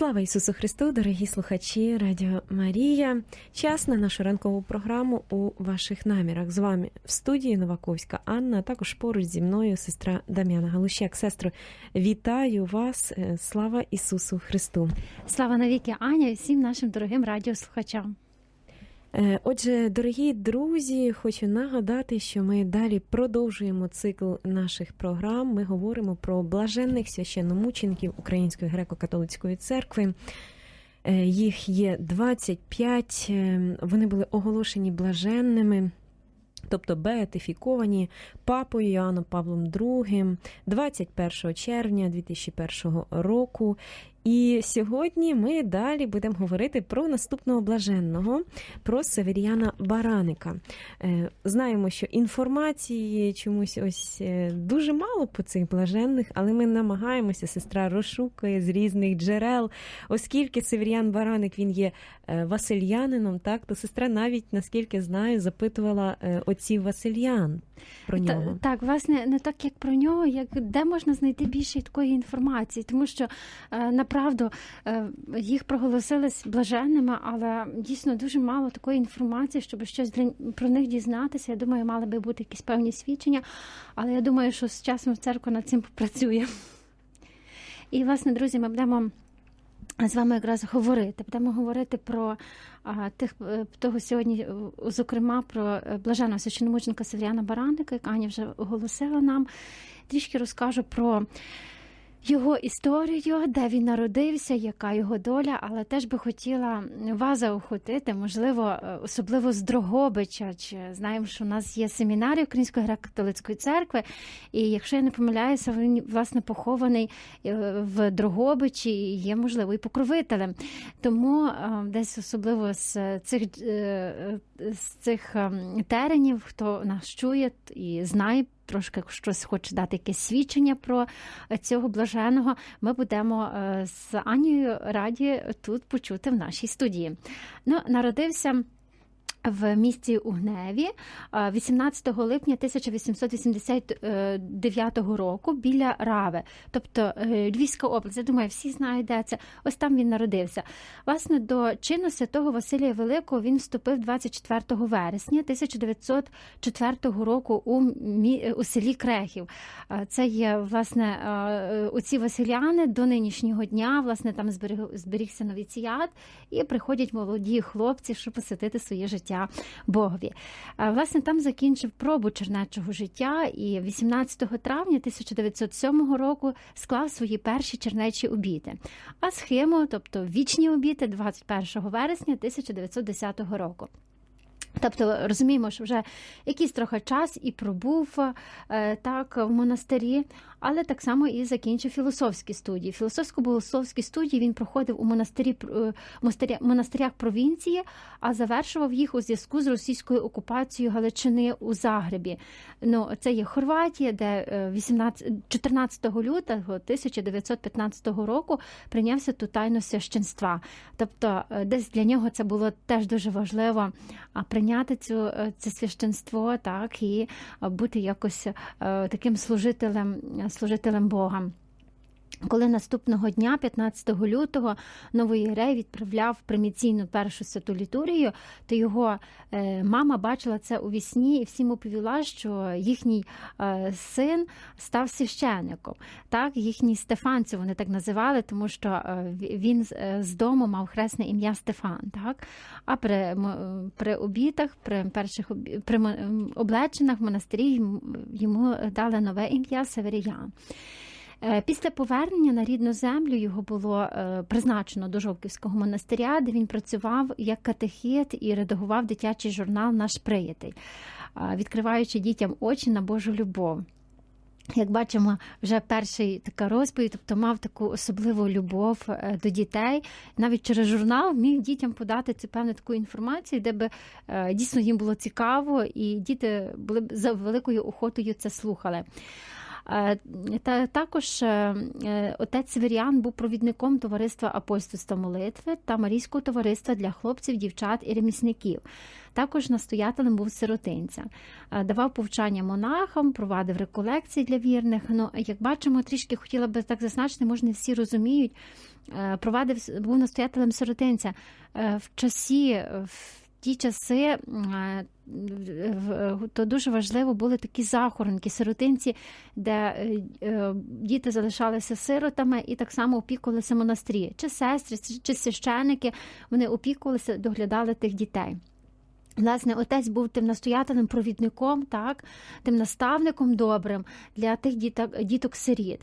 Слава Ісусу Христу, дорогі слухачі Радіо Марія. Час на нашу ранкову програму у ваших намірах. З вами в студії Новаковська Анна, а також поруч зі мною сестра Дам'яна Галущак. Сестро, вітаю вас! Е, Слава Ісусу Христу! Слава навіки Аня і всім нашим дорогим радіослухачам. Е, Отже, дорогі друзі, хочу нагадати, що ми далі продовжуємо цикл наших програм. Ми говоримо про блаженних священномучеників Української греко-католицької церкви. Е, Їх є 25, е, вони були оголошені блаженними. Тобто беатифіковані папою Іоанном Павлом II 21 червня 2001 року. І сьогодні ми далі будемо говорити про наступного блаженного, про Северіана Бараника. Е, Знаємо, що інформації чомусь ось е, дуже мало по цих блаженних, але ми намагаємося, сестра розшукує з різних джерел, оскільки Северіан Бараник він є е, васильянином, так то сестра навіть, наскільки знаю, запитувала отців Васильян про нього. Та, так, власне, не так як про нього, як де можна знайти більше такої інформації, тому що е, направду е, їх проголосили блаженними, але дійсно дуже мало такої інформації, щоб щось про них дізнатися. Я думаю, мали би бути якісь певні свідчення, але я думаю, що з часом церква над цим попрацює. І, власне, друзі, ми будемо. З вами якраз говорити. Будемо говорити про а, тих того сьогодні, зокрема, про блаженного священомученика Северяна Бараника, яка Аня вже оголосила нам. Трішки розкажу про його історію, де він народився, яка його доля, але теж би хотіла вас заохотити, можливо, особливо з Дрогобича. Чи знаємо, що у нас є семінарій Української греко-католицької церкви, і якщо я не помиляюся, він власне похований в Дрогобичі і є, можливо, і покровителем. Тому десь особливо з цих з цих теренів, хто нас чує і знає трошки щось хоче дати якесь свідчення про цього блаженого, ми будемо з Анією раді тут почути в нашій студії. Ну, народився. В місті Угневі 18 липня 1889 року біля Рави, тобто Львівська область. Я думаю, всі знають, де це. Ось там він народився. Власне, до чину святого Василія Великого він вступив 24 вересня 1904 року у у селі Крехів. Це є власне оці Василяни до нинішнього дня. Власне, там зберіг, зберігся новіціят і приходять молоді хлопці, щоб посвятити своє життя життя Богові. Власне, там закінчив пробу чернечого життя і 18 травня 1907 року склав свої перші чернечі обіти. А схему, тобто вічні обіти, 21 вересня 1910 року. Тобто розуміємо, що вже якийсь трохи час і пробув так в монастирі, але так само і закінчив філософські студії. Філософсько-богословські студії він проходив у монастирі монастирях провінції, а завершував їх у зв'язку з російською окупацією Галичини у Загребі. Ну, це є Хорватія, де 18, 14 лютого 1915 року прийнявся тут тайну священства. Тобто, десь для нього це було теж дуже важливо прийняти цю це священство, так і бути якось таким служителем служителем Бога. Коли наступного дня, 15 лютого, новий Єрей відправляв приміційну першу святу літургію, то його мама бачила це у вісні і всім оповіла, що їхній син став священником. Так, їхній Стефанцю вони так називали, тому що він з дому мав хресне ім'я Стефан. Так? А при при обітах, при перших при облеченах в монастирі йому дали нове ім'я Северіян. Після повернення на рідну землю його було призначено до Жовківського монастиря, де він працював як катехет і редагував дитячий журнал Наш приятель, відкриваючи дітям очі на Божу любов. Як бачимо, вже перший така розповідь, тобто мав таку особливу любов до дітей. Навіть через журнал міг дітям подати цю певну таку інформацію, де би дійсно їм було цікаво, і діти були б за великою охотою це слухали. Е, Та також е, е, отець Северіан був провідником товариства апостольства молитви та Марійського товариства для хлопців, дівчат і ремісників. Також настоятелем був сиротинця, давав повчання монахам, провадив реколекції для вірних. Ну, як бачимо, трішки хотіла би так зазначити, може, не всі розуміють. Провадив був настоятелем сиротинця в часі. в ті часи то дуже важливо були такі захоронки, сиротинці, де е, е, діти залишалися сиротами і так само опікувалися монастирі. Чи сестри, чи священики, вони опікувалися, доглядали тих дітей. Власне, отець був тим настоятелем, провідником, так, тим наставником добрим для тих діток, діток-сиріт.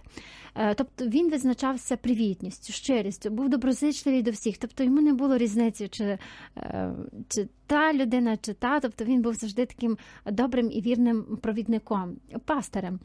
Е, Тобто він визначався привітністю, щирістю, був доброзичливий до всіх. Тобто йому не було різниці, чи, чи та людина, чи та. Тобто він був завжди таким добрим і вірним провідником, пастирем.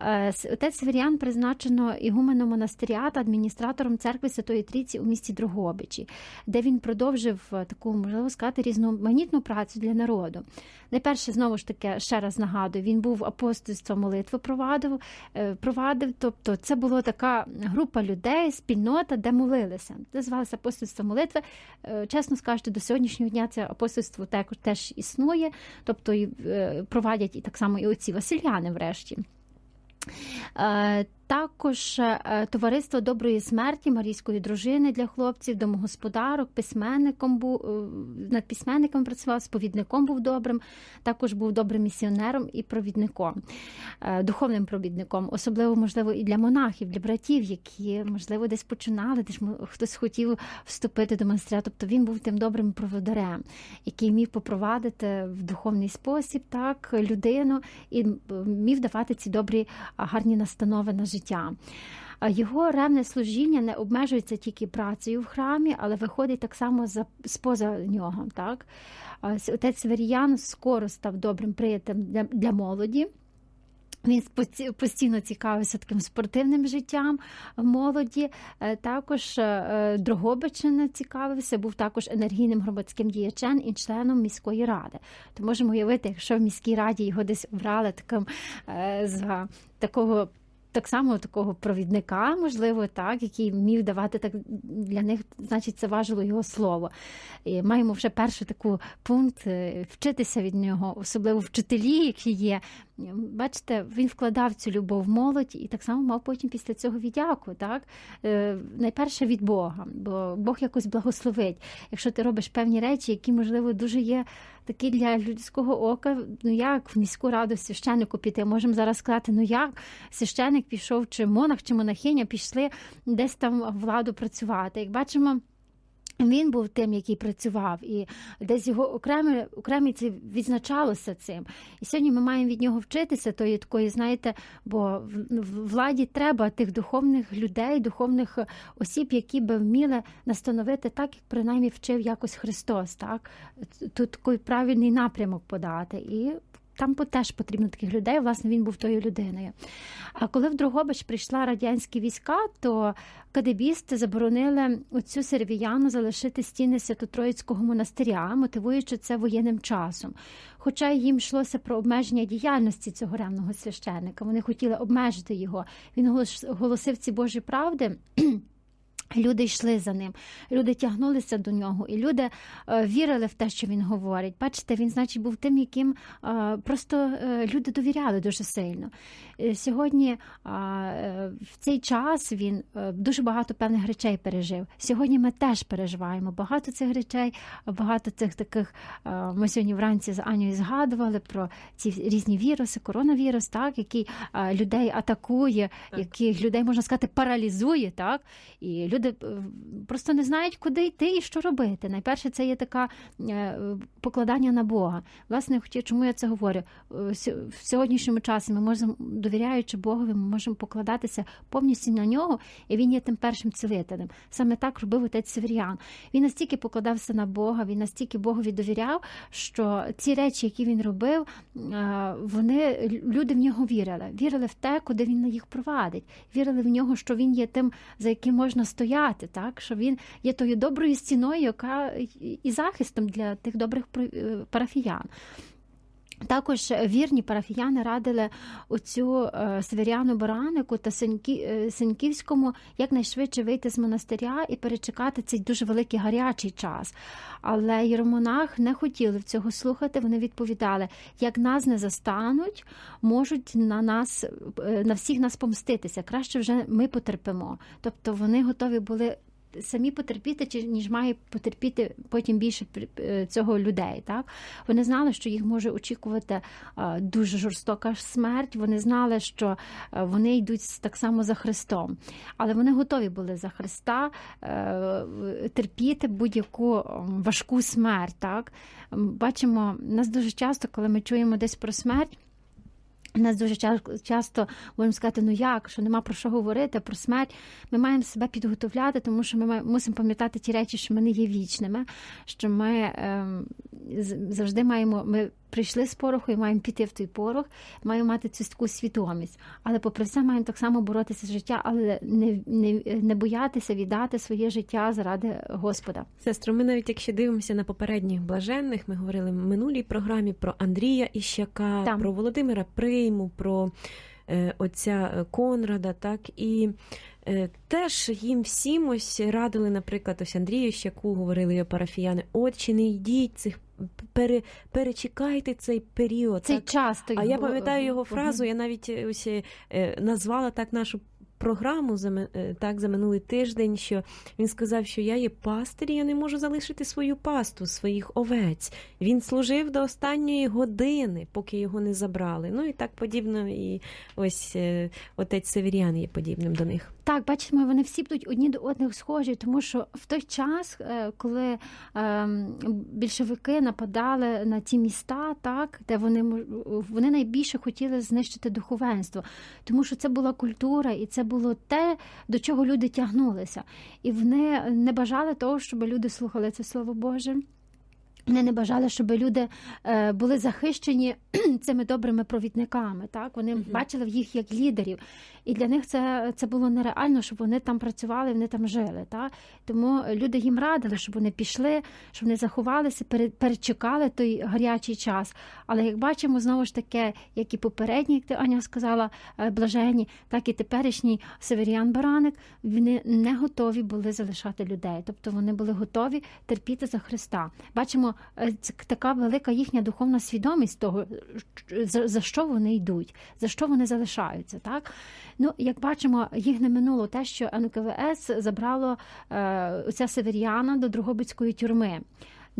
Е, Отець Северіан призначено ігуменом монастиря та адміністратором церкви Святої Трійці у місті Дрогобичі, де він продовжив таку, можливо сказати, різноманітну працю для народу. Найперше, знову ж таки, ще раз нагадую, він був апостольство молитви провадив, е, провадив. Тобто, це була така група людей, спільнота, де молилися. Це звалося апостольство молитви. Е, Чесно скажучи, до сьогоднішнього дня це апостольство також теж існує, тобто е, провадять і так само і оці Васильяни, врешті. Також е, товариство доброї смерті Марійської дружини для хлопців, домогосподарок, письменником був е, над письменником працював, сповідником був добрим, також був добрим місіонером і провідником, е, духовним провідником, особливо можливо і для монахів, для братів, які можливо десь починали, десь хтось хотів вступити до монастиря. Тобто він був тим добрим проводарем, який міг попровадити в духовний спосіб так людину і міг давати ці добрі гарні настанови на життя. А Його ревне служіння не обмежується тільки працею в храмі, але виходить так само за споза нього. Так? Отець Северіян скоро став добрим приятелем для, для молоді. Він постійно цікавився таким спортивним життям молоді. Е, Також е, Дрогобичина цікавився, був також енергійним громадським діячем і членом міської ради. То можемо уявити, якщо в міській раді його десь обрали таким е, за такого. Так само такого провідника, можливо, так, який міг давати так для них, значить, це важило його слово. І маємо вже перший таку пункт е, вчитися від нього, особливо вчителі, які є. Бачите, він вкладав цю любов молодь і так само мав потім після цього віддяку. Так? Е, найперше від Бога, бо Бог якось благословить. Якщо ти робиш певні речі, які, можливо, дуже є такі для людського ока, ну як в міську раду священнику піти? Можемо зараз сказати, ну як священник пішов, чи монах, чи монахиня пішли десь там владу працювати. Як бачимо. Він був тим, який працював, і десь його окреме окреміці відзначалося цим. І сьогодні ми маємо від нього вчитися, тої такої, знаєте, бо в владі треба тих духовних людей, духовних осіб, які би вміли настановити так, як принаймні вчив якось Христос, так тут такий правильний напрямок подати. І там теж потрібно таких людей. Власне, він був тою людиною. А коли в Дрогобич прийшла радянські війська, то кадебісти заборонили оцю сервіяну залишити стіни Свято-Троїцького монастиря, мотивуючи це воєнним часом. Хоча їм йшлося про обмеження діяльності цього ревного священника, вони хотіли обмежити його. Він голос- голосив ці Божі правди. Люди йшли за ним, люди тягнулися до нього, і люди е, вірили в те, що він говорить. Бачите, він, значить, був тим, яким е, просто е, люди довіряли дуже сильно. Сьогодні в цей час він дуже багато певних речей пережив. Сьогодні ми теж переживаємо багато цих речей, багато цих таких. Ми сьогодні вранці з Анею згадували про ці різні віруси, коронавірус, так, який людей атакує, яких людей можна сказати паралізує, так і люди е, просто не знають, куди йти і що робити. Найперше, це є така е, покладання на Бога. Власне, чому я це говорю? Е, В сьогоднішньому часі ми можемо, довіряючи Богові, ми можемо покладатися повністю на нього, і він є тим першим цілителем. Саме так робив отець Северіан. Він настільки покладався на Бога, він настільки Богові довіряв, що ці речі, які він робив, вони люди в нього вірили. Вірили в те, куди він їх провадить. Вірили в нього, що він є тим, за яким можна стояти, так що він є тою доброю стіною, яка і захистом для тих добрих е, парафіян. Також вірні парафіяни радили оцю е, Северяну Баранику та е, Сеньківському якнайшвидше вийти з монастиря і перечекати цей дуже великий гарячий час. Але єромонах не хотіли цього слухати. Вони відповідали: як нас не застануть, можуть на нас е, на всіх нас помститися. Краще вже ми потерпимо. Тобто вони готові були самі потерпіти, чи ніж має потерпіти потім більше е, цього людей. Так вони знали, що їх може очікувати е, дуже жорстока смерть. Вони знали, що е, вони йдуть так само за Христом, але вони готові були за Христа терпіти будь-яку важку смерть. Так бачимо нас дуже часто, коли ми чуємо десь про смерть. Нас дуже часто будемо сказати, ну як, що нема про що говорити, про смерть. Ми маємо себе підготовляти, тому що ми мусимо пам'ятати ті речі, що ми не є вічними, що ми е, завжди маємо. ми прийшли з пороху і маємо піти в той порох, маємо мати цю таку свідомість. Але попри все маємо так само боротися з життя, але не не, не боятися віддати своє життя заради Господа. Сестро, ми навіть якщо дивимося на попередніх блаженних, ми говорили в минулій програмі про Андрія Іщака, Там. про Володимира Прийму, про отця Конрада, так і. Е, теж їм всім ось радили, наприклад, ось Андрію Щаку говорили його парафіяни, от чи не йдіть цих пере, перечекайте цей період. Цей так? час. А я пам'ятаю його фразу, я навіть ось е, назвала так нашу програму за е, так за минулий тиждень, що він сказав, що я є пастир, я не можу залишити свою пасту, своїх овець. Він служив до останньої години, поки його не забрали. Ну і так подібно, і ось е, отець Северіан є подібним до них. Так, бачимо, вони всі будуть одні до одних схожі, тому що в той час, е, коли ем, більшовики нападали на ті міста, так де вони вони найбільше хотіли знищити духовенство, тому що це була культура і це було те, до чого люди тягнулися, і вони не бажали того, щоб люди слухали це слово Боже. Вони не бажали, щоб люди е, були захищені цими добрими провідниками. Так вони mm-hmm. бачили в їх як лідерів, і для них це це було нереально, щоб вони там працювали, вони там жили. Так? Тому люди їм радили, щоб вони пішли, щоб вони заховалися, перечекали той гарячий час. Але як бачимо, знову ж таки, як і попередній, як ти Аня сказала, е, блажені, так і теперішній Северіан Бараник, вони не готові були залишати людей. Тобто вони були готові терпіти за Христа. Бачимо. Е, така велика їхня духовна свідомість того, за, за що вони йдуть, за що вони залишаються. Так? Ну, Як бачимо, їх не минуло те, що НКВС забрало е, ця Северіана до Другобицької тюрми.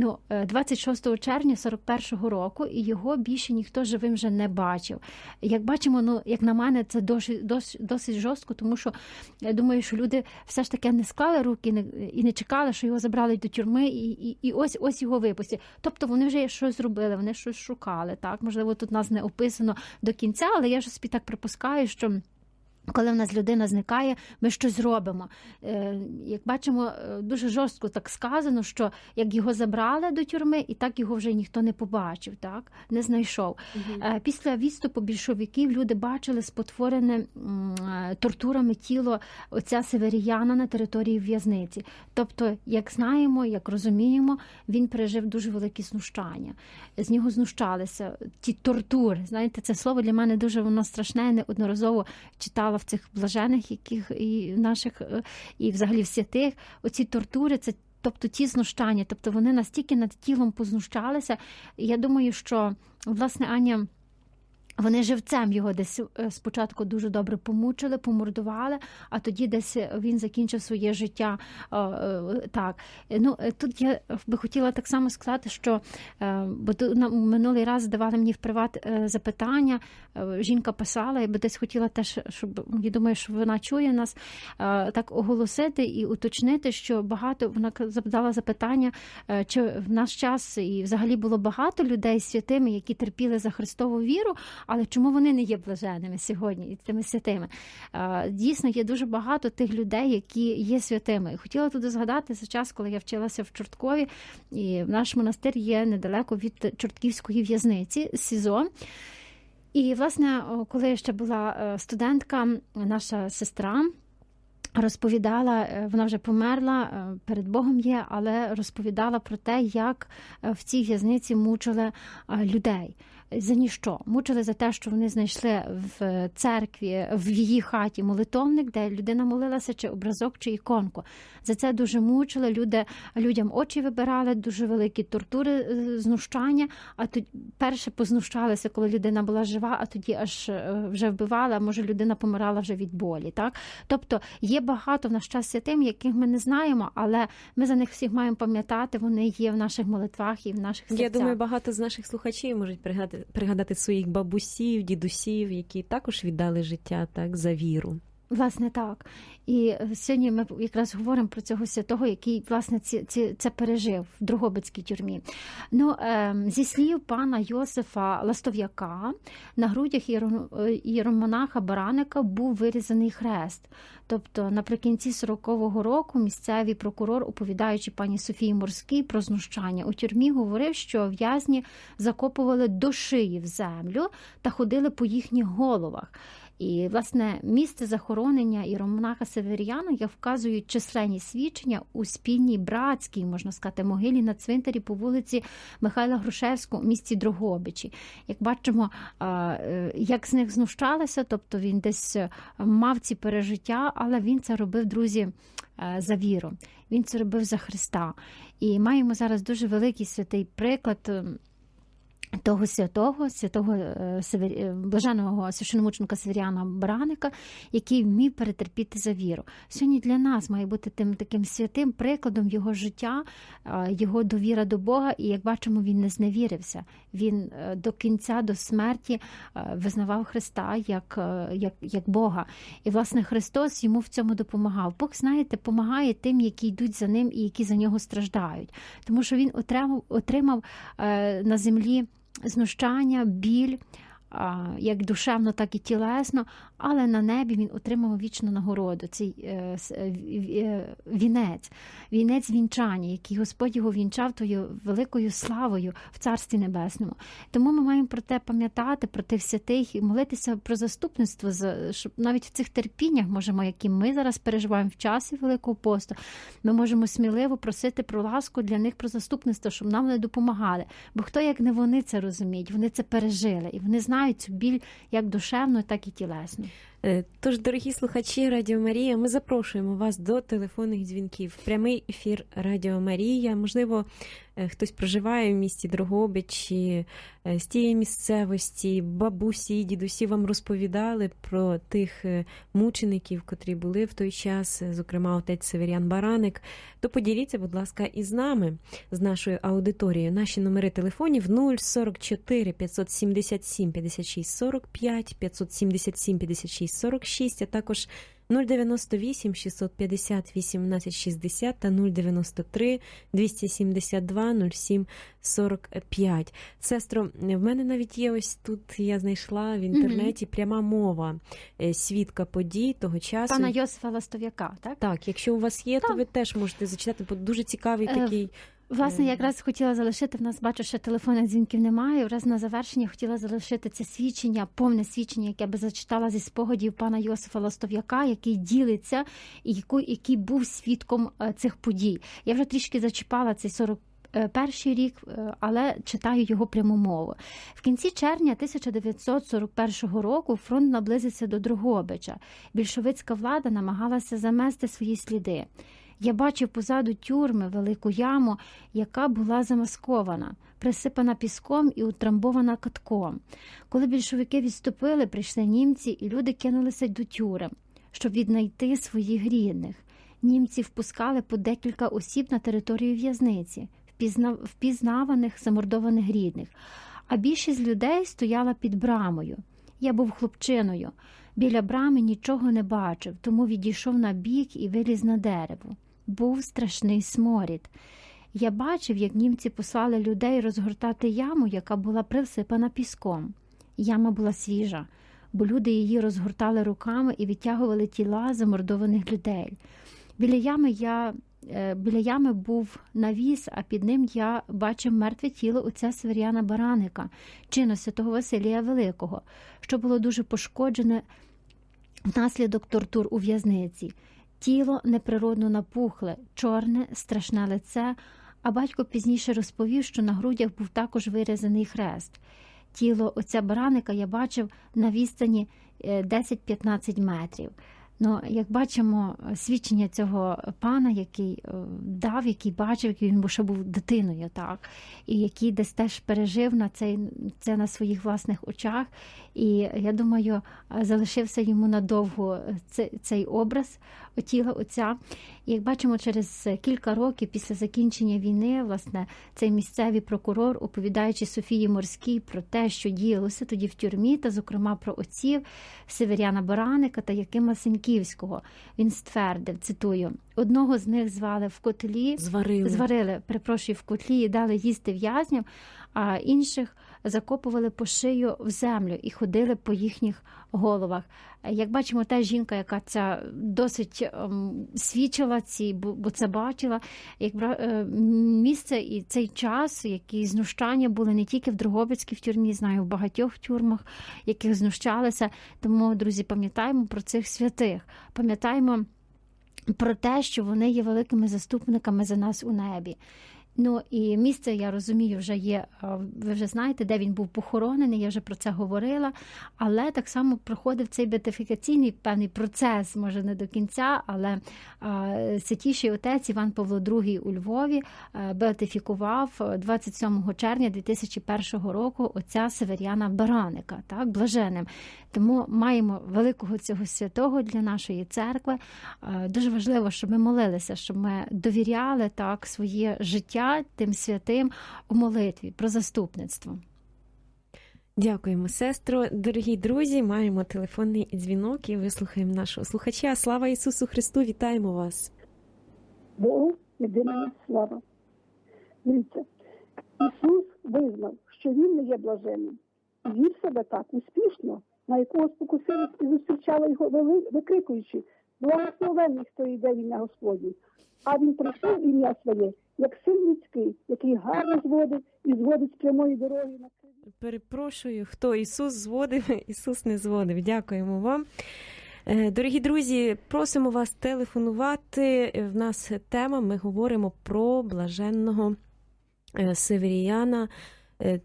Ну, 26 е, червня 41-го року, і його більше ніхто живим вже не бачив. Як бачимо, ну як на мене, це досить, досить, досить жорстко, тому що я думаю, що люди все ж таки не склали руки і не чекали, що його забрали до тюрми, і і, і ось ось його випустять. Тобто вони вже щось зробили, вони щось шукали. Так, можливо, тут нас не описано до кінця, але я ж собі так припускаю, що. Коли в нас людина зникає, ми щось зробимо. Е, як бачимо, е, дуже жорстко так сказано, що як його забрали до тюрми, і так його вже ніхто не побачив, так не знайшов. Угу. Після відступу більшовиків люди бачили спотворене тортурами тіло отця Северіяна на території в'язниці. Тобто, як знаємо, як розуміємо, він пережив дуже великі знущання. З нього знущалися ті тортури. Знаєте, це слово для мене дуже воно страшне, неодноразово читала в цих блажених, яких і наших, е, і взагалі в святих, оці тортури, це. Тобто ті знущання, тобто вони настільки над тілом познущалися. Я думаю, що власне Аня. Вони живцем його десь е, спочатку дуже добре помучили, помордували, а тоді десь він закінчив своє життя. Е, так ну тут я би хотіла так само сказати, що бо минулий раз давали мені в приват запитання. Жінка писала, я би десь хотіла теж, щоб я думаю, що вона чує нас так оголосити і уточнити, що багато вона задала запитання, чи в наш час і взагалі було багато людей святими, які терпіли за Христову віру. Але чому вони не є блаженними сьогодні і тими святими? Дійсно, є дуже багато тих людей, які є святими. Хотіла туди згадати за час, коли я вчилася в Чорткові, і наш монастир є недалеко від Чортківської в'язниці СІЗО. І, власне, коли я ще була е, студентка, наша сестра. Розповідала, е, вона вже померла, е, перед Богом є, але розповідала про те, як в цій в'язниці мучили людей за ніщо. Мучили за те, що вони знайшли в церкві, в її хаті молитовник, де людина молилася, чи образок, чи іконку. За це дуже мучили. Люди, людям очі вибирали, дуже великі тортури, е, знущання. А тоді перше познущалися, коли людина була жива, а тоді аж е, вже вбивали, а може людина помирала вже від болі. Так? Тобто є багато в наш час святим, яких ми не знаємо, але ми за них всіх маємо пам'ятати. Вони є в наших молитвах і в наших серцях. Я думаю, багато з наших слухачів можуть пригадати, пригадати своїх бабусів, дідусів, які також віддали життя так за віру. Власне, так. І е, сьогодні ми якраз говоримо про цього святого, який власне ці, ці, це пережив в Другобицькій тюрмі. Ну, е, зі слів пана Йосифа Ластов'яка, на грудях е, єромонаха Бараника був вирізаний хрест. Тобто, наприкінці 40-го року місцевий прокурор, оповідаючи пані Софії Морській про знущання у тюрмі, говорив, що в'язні закопували до шиї в землю та ходили по їхніх головах. І, власне, місце захоронення іеромонаха Северіана як вказують численні свідчення у спільній братській, можна сказати, могилі на цвинтарі по вулиці Михайла Грушевського у місті Дрогобичі. Як бачимо, е, як з них знущалися, тобто він десь е, мав ці пережиття, але він це робив, друзі, е, за віру. Він це робив за Христа. І маємо зараз дуже великий святий приклад. Того святого, святого е, е, блаженого священомученика Северяна Бараника, який вмів перетерпіти за віру. Сьогодні для нас має бути тим таким святим прикладом його життя, е, його довіра до Бога. І як бачимо, він не зневірився. Він до кінця, до смерті визнавав Христа як, як, як Бога. І власне Христос йому в цьому допомагав. Бог, знаєте, допомагає тим, які йдуть за ним і які за нього страждають, тому що він отримав, отримав на землі знущання, біль, як душевно, так і тілесно, але на небі він отримав вічну нагороду, цей е, е, е, вінець, вінець вінчання, який Господь його вінчав тою великою славою в Царстві Небесному. Тому ми маємо про те пам'ятати, про тих святих і молитися про заступництво, щоб навіть в цих терпіннях, можемо, які ми зараз переживаємо в часі Великого посту, ми можемо сміливо просити про ласку для них про заступництво, щоб нам не допомагали. Бо хто як не вони це розуміють, вони це пережили і вони знають цю біль як душевну, так і тілесну. Е, Тож, дорогі слухачі Радіо Марія, ми запрошуємо вас до телефонних дзвінків. Прямий ефір Радіо Марія. Можливо, е, хтось проживає в місті Дрогобич чи е, з тієї місцевості, бабусі, дідусі вам розповідали про тих мучеників, котрі були в той час, зокрема отець Северян Бараник. То поділіться, будь ласка, із нами, з нашою аудиторією. Наші номери телефонів 044 577 56 45, 577 56 46, а також 098 650 18 60 та 093 272 07 45. Сестро, в мене навіть є ось тут, я знайшла в інтернеті пряма мова е, свідка подій того часу. Пана Йосифа Ластов'яка, так? Так, якщо у вас є, то ви теж можете зачитати, бо дуже цікавий Е, такий. Власне, Е, якраз хотіла залишити в нас, бачу, що телефонних дзвінків немає. Раз на завершення хотіла залишити це свідчення, повне свідчення, яке би зачитала зі спогадів пана Йосифа Ластов'яка, який ділиться і який, який був свідком е, цих подій. Я вже трішки зачіпала цей 40 Перший рік, е, але читаю його пряму мову. В кінці червня 1941 року фронт наблизився до Другобича. Більшовицька влада намагалася замести свої сліди. Я бачив позаду тюрми велику яму, яка була замаскована, присипана піском і утрамбована катком. Коли більшовики відступили, прийшли німці, і люди кинулися до тюрем, щоб віднайти своїх рідних. Німці впускали по декілька осіб на територію в'язниці, впізнаваних замордованих рідних. А більшість людей стояла під брамою. Я був хлопчиною. Біля брами нічого не бачив, тому відійшов на бік і виліз на дерево. Був страшний сморід. Я бачив, як німці послали людей розгортати яму, яка була присипана піском. Яма була свіжа, бо люди її розгортали руками і відтягували тіла замордованих людей. Біля ями я е, біля ями був навіс, а під ним я бачив мертве тіло отця Северяна Бараника, чину святого Василія Великого, що було дуже пошкоджене внаслідок тортур у в'язниці. Тіло неприродно напухле, чорне, страшне лице. А батько пізніше розповів, що на грудях був також вирізаний хрест. тіло отця бараника я бачив на відстані е, 10-15 метрів. Ну, як бачимо, свідчення цього пана, який е, дав, який бачив, який він ще був дитиною, так, і який десь теж пережив на цей, це на своїх власних очах. І я думаю, е, залишився йому надовго цей, цей образ тіла отця. І як бачимо, через кілька років після закінчення війни, власне, цей місцевий прокурор, оповідаючи Софії Морській про те, що діялося тоді в тюрмі, та, зокрема, про отців Северяна Бараника та Якима Сеньківського, він ствердив, цитую, одного з них звали в котлі, Зварили. зварили, перепрошую, в котлі і дали їсти в'язням, а інших закопували по шию в землю і ходили по їхніх головах. Як бачимо, та жінка, яка ця досить ем, свідчила ці, бо, бо це бачила, як е, місце і цей час, які знущання були не тільки в Дрогобицькій в тюрмі, знаю, в багатьох тюрмах, яких знущалися. Тому, друзі, пам'ятаємо про цих святих, пам'ятаємо про те, що вони є великими заступниками за нас у небі. Ну і місце, я розумію, вже є. Ви вже знаєте, де він був похоронений, я вже про це говорила. Але так само проходив цей бетифікаційний певний процес, може не до кінця, але святіший отець Іван Павло II у Львові а, беатифікував 27 червня 2001 року отця Северяна Бараника, так, блаженним. Тому маємо великого цього святого для нашої церкви. Е, Дуже важливо, щоб ми молилися, щоб ми довіряли так своє життя тим святим у молитві про заступництво. Дякуємо, сестро. Дорогі друзі, маємо телефонний дзвінок і вислухаємо нашого слухача. Слава Ісусу Христу! Вітаємо вас! Богу єдина слава. Дивіться, Ісус визнав, що Він не є блаженним. Вів себе так успішно, на якого спокусились і зустрічали його, викрикуючи, благословений, хто йде в ім'я Господнє. А він прийшов ім'я своє, як син людський, який гарно зводить і зводить з прямої дороги на. Перепрошую, хто Ісус зводив, Ісус не зводив. Дякуємо вам. Е, Дорогі друзі, просимо вас телефонувати. В нас тема. Ми говоримо про блаженного е, Северіяна,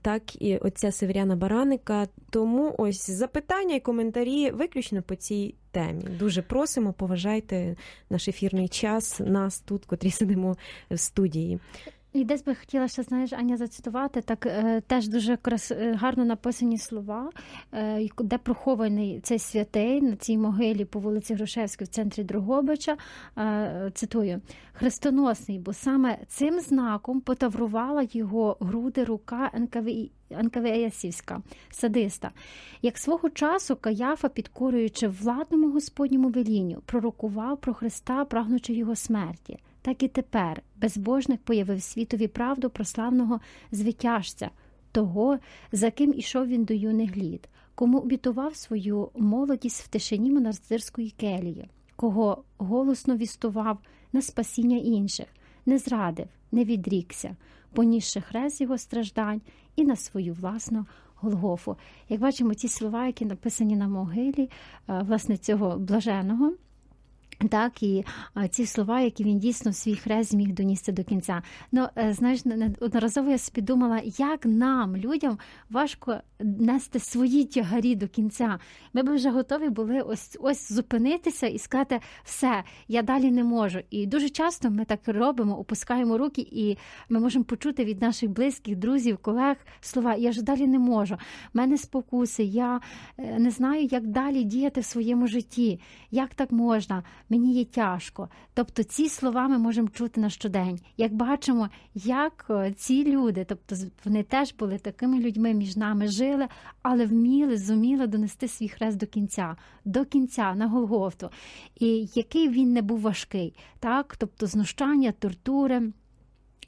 так і отця Северяна Бараника. Тому ось запитання і коментарі виключно по цій темі. Дуже просимо, поважайте наш ефірний час, нас тут, котрі сидимо в студії. І десь би хотіла ще, знаєш, Аня, зацитувати так е, теж дуже крас... е, гарно написані слова, е, де прохований цей святий на цій могилі по вулиці Грушевській в центрі Дрогобича. Е, Цитую: Хрестоносний, бо саме цим знаком потаврувала його груди рука НКВІ. НКВСівська садиста, як свого часу Каяфа, підкорюючи владному господньому велінню, пророкував про Христа, прагнучи його смерті. Так і тепер безбожник появив світові правду про славного звитяжця, того, за ким ішов він до юних літ, кому обітував свою молодість в тишині монастирської келії, кого голосно вістував на спасіння інших, не зрадив, не відрікся, понісши хрест його страждань і на свою власну Голгофу. Як бачимо, ті слова, які написані на могилі е, власне цього блаженого. Так, і ці слова, які він дійсно свій хрест зміг доністи до кінця. Ну, е, знаєш, одноразово я собі думала, як нам, людям, важко нести свої тягарі до кінця. Ми б вже готові були ось ось зупинитися і сказати, все, я далі не можу. І дуже часто ми так робимо, опускаємо руки, і ми можемо почути від наших близьких, друзів, колег слова Я ж далі не можу. В мене спокуси, я е, не знаю, як далі діяти в своєму житті. Як так можна? Мені є тяжко. Тобто ці слова ми можемо чути на щодень. Як бачимо, як е, ці люди, тобто вони теж були такими людьми між нами, жили, але вміли, зуміли донести свій хрест до кінця, до кінця на Голгофту. І який він не був важкий, так? Тобто знущання, тортури.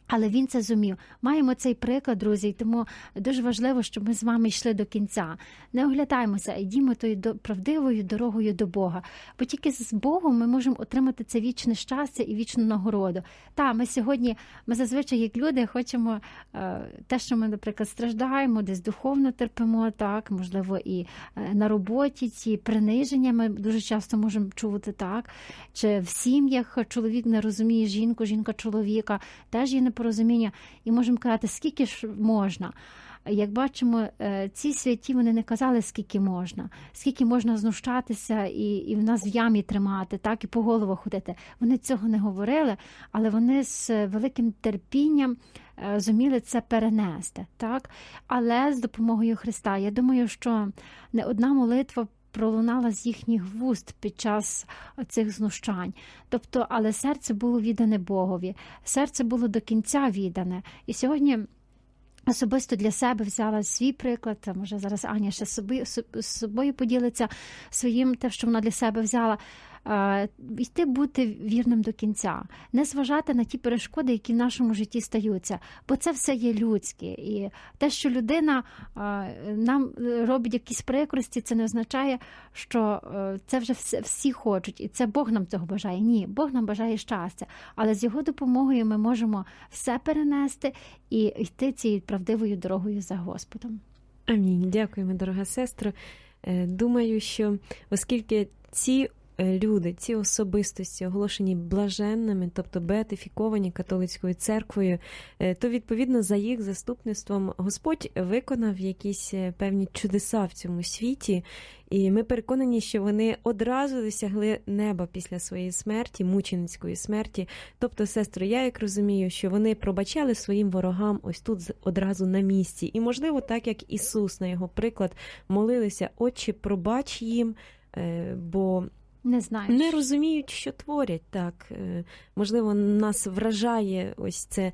Але він це зумів. Маємо цей приклад, друзі, тому дуже важливо, щоб ми з вами йшли до кінця. Не оглядаємося, а йдімо тою правдивою дорогою до Бога. Бо тільки з Богом ми можемо отримати це вічне щастя і вічну нагороду. Та ми сьогодні, ми зазвичай, як люди, хочемо е, те, що ми, наприклад, страждаємо, десь духовно терпимо, так можливо, і е, на роботі ці приниження ми дуже часто можемо чути так. Чи в сім'ях чоловік не розуміє жінку, жінка чоловіка, теж є непорозуміння, і можемо казати, скільки ж можна. як бачимо, е, ці святі вони не казали, скільки можна, скільки можна знущатися і, і в нас в ямі тримати, так і по головах ходити. Вони цього не говорили, але вони з великим терпінням е, зуміли це перенести. Так? Але з допомогою Христа. Я думаю, що не одна молитва. Пролунала з їхніх вуст під час цих знущань. Тобто, але серце було віддане Богові, серце було до кінця віддане. І сьогодні особисто для себе взяла свій приклад. Може зараз Аня ще собі собою, поділиться своїм, те, що вона для себе взяла. Е, Йти бути вірним до кінця, не зважати на ті перешкоди, які в нашому житті стаються, бо це все є людське. І те, що людина е, нам робить якісь прикрості, це не означає, що е, це вже всі хочуть, і це Бог нам цього бажає. Ні, Бог нам бажає щастя, але з його допомогою ми можемо все перенести і йти цією правдивою дорогою за Господом. Амінь. Дякуємо, дорога сестро. Е, Думаю, що оскільки ці люди, ці особистості оголошені блаженними, тобто беатифіковані католицькою церквою, е, то відповідно за їх заступництвом Господь виконав якісь е, певні чудеса в цьому світі, і ми переконані, що вони одразу досягли неба після своєї смерті, мученицької смерті. Тобто, сестро, я як розумію, що вони пробачали своїм ворогам ось тут одразу на місці. І, можливо, так як Ісус, на його приклад, молилися, Отче, пробач їм, е, бо Не знаю. не розуміють, що творять. Так, Е, можливо, нас вражає ось це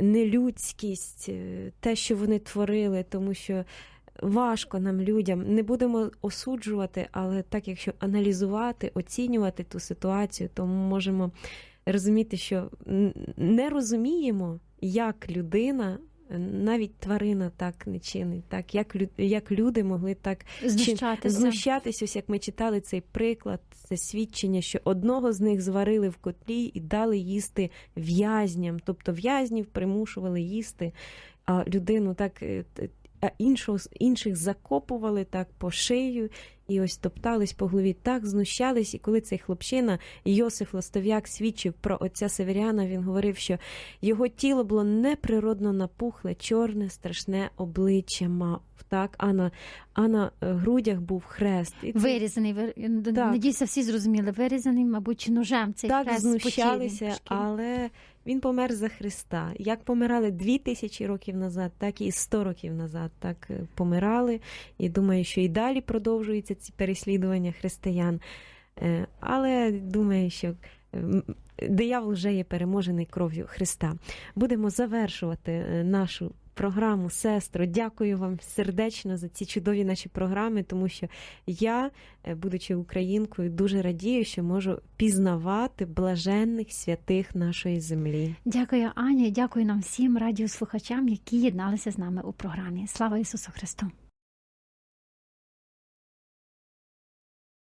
нелюдськість, е, те, що вони творили, тому що. Важко нам людям не будемо осуджувати, але так, якщо аналізувати, оцінювати ту ситуацію, то ми можемо розуміти, що не розуміємо, як людина, навіть тварина так не чинить, так як як люди могли так знущатися. знущатись, ось як ми читали цей приклад, це свідчення, що одного з них зварили в котлі і дали їсти в'язням, тобто в'язнів примушували їсти, а людину так. А іншого, інших закопували так по шию і ось топтались по голові, так знущались. І коли цей хлопчина Йосиф Лостов'як свідчив про отця Северяна, він говорив, що його тіло було неприродно напухле, чорне, страшне обличчя мав. Так, а на, а на е, грудях був хрест. І це Вирізаний, ви- Так. надіюся, всі зрозуміли. Вирізаний, мабуть, ножем цей так хрест знущалися, він шкірі. але він помер за Христа. Як помирали дві тисячі років назад, так і сто років назад. Так е, помирали. І думаю, що і далі продовжуються ці переслідування християн. Е, Але думаю, що е, диявол вже є переможений кров'ю Христа. Будемо завершувати нашу. Програму сестро, дякую вам сердечно за ці чудові наші програми, тому що я, е, будучи українкою, дуже радію, що можу пізнавати блаженних святих нашої землі. Дякую, Аня, дякую нам всім радіослухачам, які єдналися з нами у програмі. Слава Ісусу Христу!